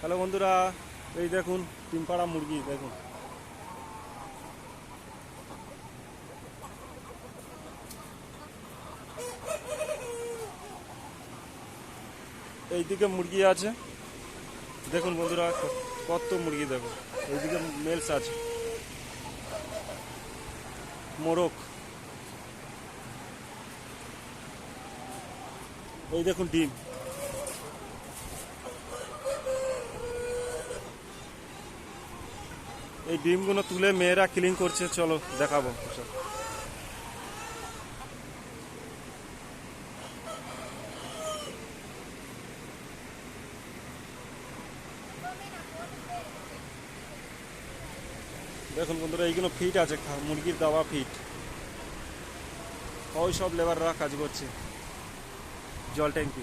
Hello বন্ধুরা, এই দেখুন টিমপাড়া মুরগি, দেখুন। এইদিকে মুরগি আছে। দেখুন বন্ধুরা, কত মুরগি দেখুন। এইদিকে মেলস আছে। মোরগ। এই দেখুন ডিম। এই ডিমগুলো তুলে মেয়েরা ক্লিন করছে, চলো দেখাবো। দেখুন বন্ধুরা, এইগুলো ফিট আছে মুরগির দাওয়া ফিট ওই সব লেবাররা কাজ করছে, জল ট্যাঙ্কি